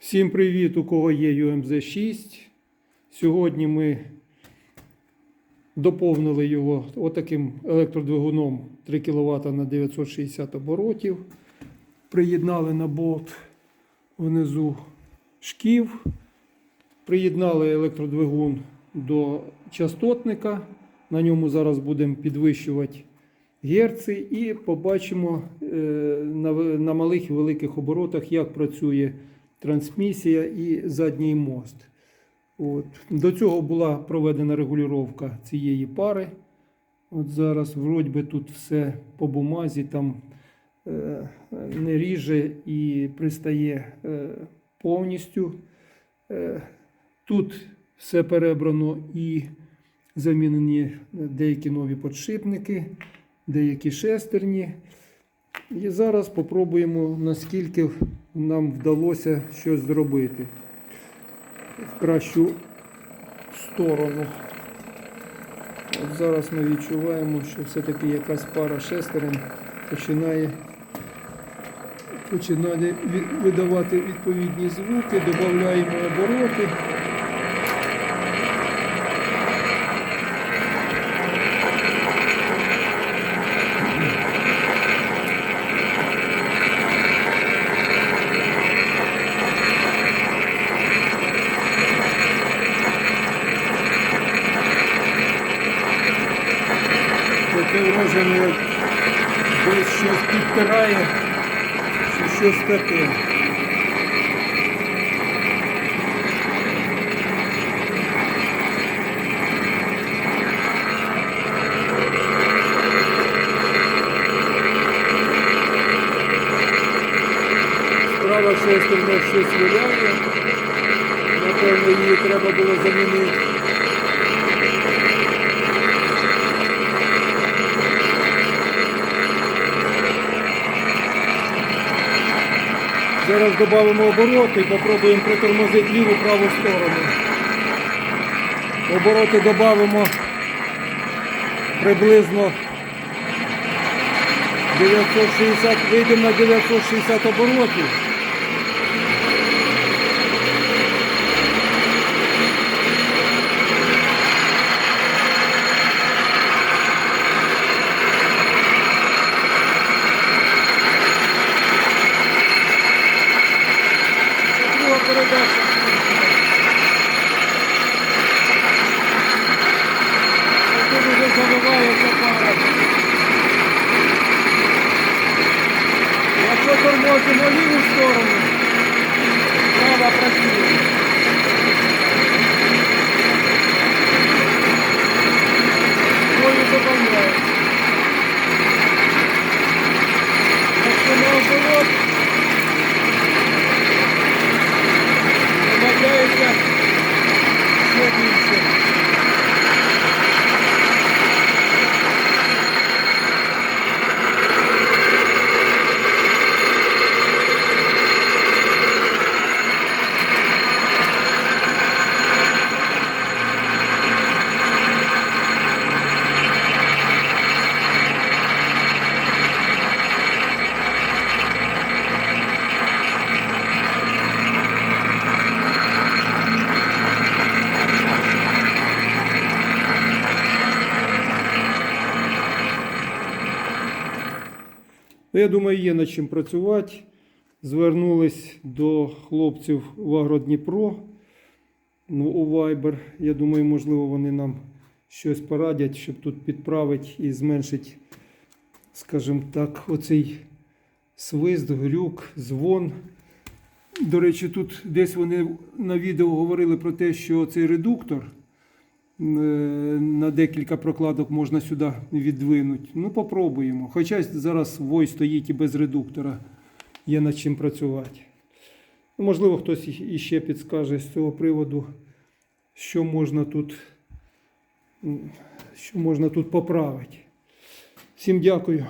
Всім привіт, у кого є UMZ 6. Сьогодні ми доповнили його отаким електродвигуном 3 кВт на 960 оборотів. Приєднали на болт внизу шків. Приєднали електродвигун до частотника. На ньому зараз будемо підвищувати герци і побачимо е, на малих і великих оборотах, як працює трансмісія і задній мост. От. До цього була проведена регулювання цієї пари. От зараз, вроді би, тут все по бумазі, там е, не ріже і пристає е, повністю. Е, тут все перебрано і замінені деякі нові подшипники, деякі шестерні. І зараз спробуємо, наскільки нам вдалося щось зробити в кращу сторону. От зараз ми відчуваємо, що все-таки якась пара шестерень починає, починає видавати відповідні звуки, додаємо обороти. Таке враження, як десь щось підпирає, чи щось таке. Справа шестерня щось виляє. Напевно, її треба було замінити. Зараз додамо обороти і попробуємо притормозити ліву праву сторону. Обороти додамо приблизно 960, вийдемо на 960 оборотів. Тормозимо ліву сторону, права працює. Ну, Я думаю, є над чим працювати. Звернулись до хлопців в Агродніпро ну, у Viber. Я думаю, можливо, вони нам щось порадять, щоб тут підправити і зменшити, скажімо так, оцей свист, глюк, дзвон. До речі, тут десь вони на відео говорили про те, що цей редуктор на декілька прокладок можна сюди віддвинути. Ну, попробуємо. Хоча зараз вой стоїть і без редуктора, є над чим працювати. Ну, Можливо, хтось іще підскаже з цього приводу, що можна тут, що можна тут поправити. Всім дякую.